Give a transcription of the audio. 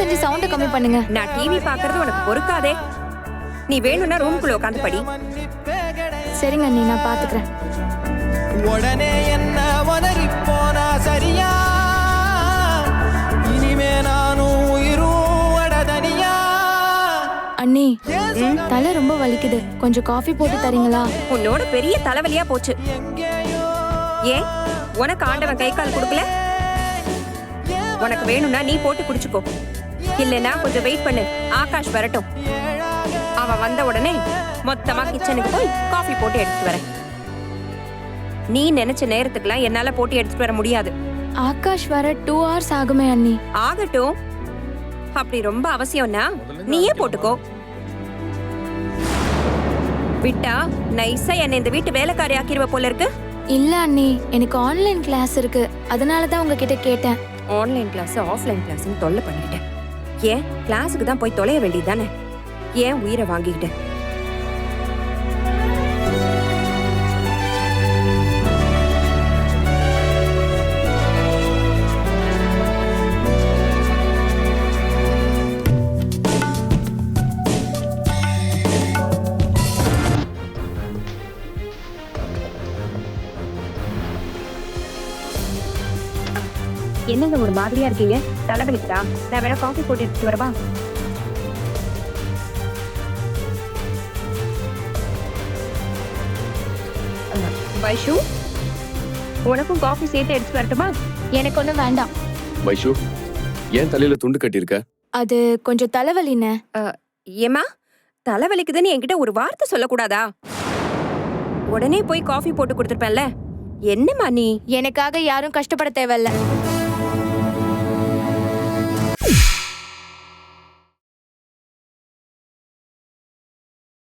TV சவுண்ட கம்மி பண்ணுங்க. நான் டிவி பார்க்கறது உனக்கு பொறுக்காதே. நீ வேணும்னா ரூம்குள்ள உட்காந்து படி. சரிங்க அண்ணி நான் பாத்துக்கிறேன். உடனே என்ன உதறி போனா சரியா? இனிமே நானும் அண்ணி தலை ரொம்ப வலிக்குது. கொஞ்சம் காஃபி போட்டு தரீங்களா? உன்னோட பெரிய தலைவலியா போச்சு. ஏன்? உனக்கு ஆண்டவன் கை கால் கொடுக்கல? உனக்கு வேணும்னா நீ போட்டு குடிச்சுக்கோ. இல்லைன்னா கொஞ்சம் வெயிட் பண்ணு. ஆகாஷ் வரட்டும். அவன் வந்த உடனே மொத்தமா கிச்சனுக்கு போய் காஃபி போட்டு எடுத்துட்டு வரேன். நீ நினைச்ச நேரத்துக்குலாம் என்னால போட்டு எடுத்துட்டு வர முடியாது. ஆகாஷ் வர டூ ஹவர்ஸ் ஆகுமே அண்ணி. ஆகட்டும். அப்படி ரொம்ப அவசியம்னா நீயே போட்டுக்கோ. விட்டா நைஸா என்னை இந்த வீட்டு வேலைக்காரி ஆக்கிருவ போல இருக்கு. இல்ல அண்ணி எனக்கு ஆன்லைன் கிளாஸ் இருக்கு. அதனால தான் உங்ககிட்ட கேட்டேன். ஆன்லைன் கிளாஸ் ஆஃப்லைன் கிளாஸ்னு தொல்லை பண்ணிக்கிட்டேன். ஏன்? கிளாஸுக்கு தான் போய் தொலைய வேண்டியது தானே? ஏன் உயிரை வாங்கிக்கிட்டேன்? என்னங்க ஒரு மாதிரியா இருக்கீங்க? தலைவலிக்குதா? நான் வேணா காஃபி போட்டு எடுத்துட்டு வரவா? வைஷு உனக்கும் காஃபி சேர்த்து எடுத்துட்டு வரட்டுமா? எனக்கு ஒன்றும் வேண்டாம். வைஷு ஏன் தலையில துண்டு கட்டியிருக்க? அது கொஞ்சம் தலைவலிண்ணே ஏமா தலைவலிக்குதுன்னு என்கிட்ட ஒரு வார்த்தை சொல்லக்கூடாதா? உடனே போய் காஃபி போட்டு கொடுத்துருப்பேன்ல. என்னம்மா நீ? எனக்காக யாரும் கஷ்டப்பட தேவையில்ல.